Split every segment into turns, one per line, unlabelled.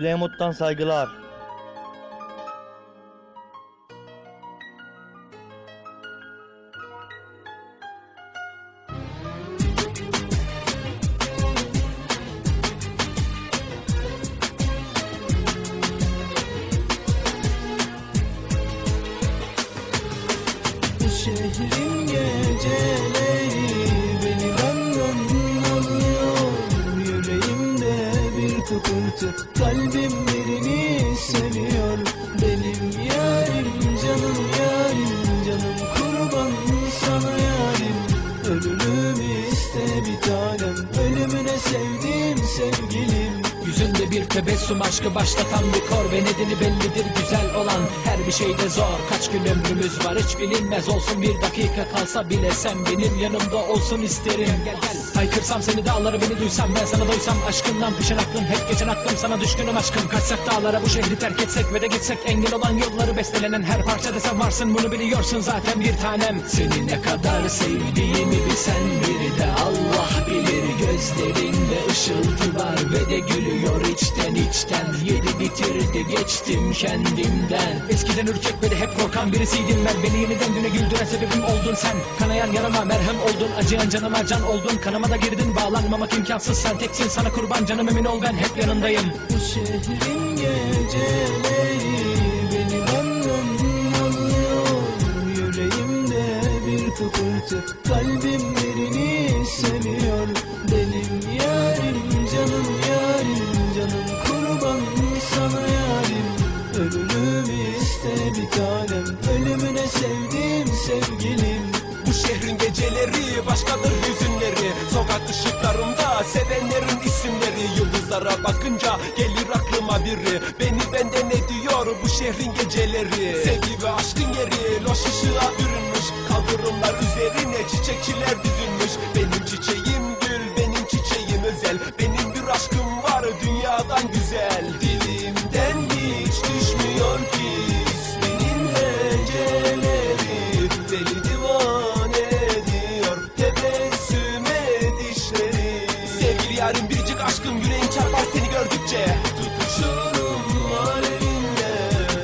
Plymouth'tan saygılar.
Şehrin geceleri beni benden alıyor Yüreğimde bir tıkırtı
Yüzünde bir tebessüm aşkı başlatan bir kor Ve nedeni bellidir güzel olan. Her bir şeyde zor Kaç gün ömrümüz var hiç bilinmez. Olsun Bir dakika kalsa bile sen benim yanımda olsun isterim. Gel gel haykırsam seni dağlara beni duysam Ben sana doysam aşkından pişen aklım. Hep geçen aklım sana düşkünüm aşkım. Kaçsak dağlara bu şehri terk etsek ve de gitsek Engel olan yolları bestelenen her parçada sen varsın. Bunu biliyorsun zaten bir tanem. Seni ne kadar sevdiğimi bilsen bir de Allah bilir. Gözlerinde ışıltı var ve de gülüyor içten içten. Yedi bitirdi geçtim kendimden. Eskiden ürkek ve de hep korkan birisiydim ben. Beni yeniden güne güldüren sebebim oldun sen. Kanayan yarama merhem oldun acıyan canıma can oldun. Kanıma da girdin bağlanmamak imkansız. Sen teksin sana kurban canım emin ol ben hep yanındayım.
Bu şehrin geceleri beni benden alıyor Yüreğimde bir tıkırtı kalbim
geceleri başkadır hüzünleri. Sokak ışıklarında sevenlerin isimleri. Yıldızlara bakınca gelir aklıma biri. Beni benden ne diyor bu şehrin geceleri. Sevgi ve aşkın yeri aşkım yüreğim çarpar seni gördükçe. Tutuşurum alevinde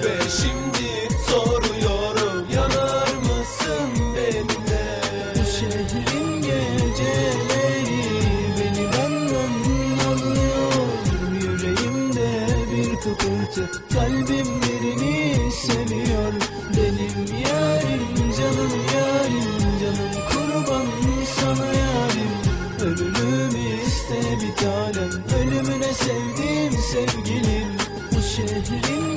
ve şimdi soruyorum Yanar mısın benimle?
Bu şehrin geceleri beni benden alıyor Yüreğimde bir tıkırtı kalbim birini seviyor. Benim yarim iste bir tanem. Ölümüne sevdiğim sevgilim. Bu şehrin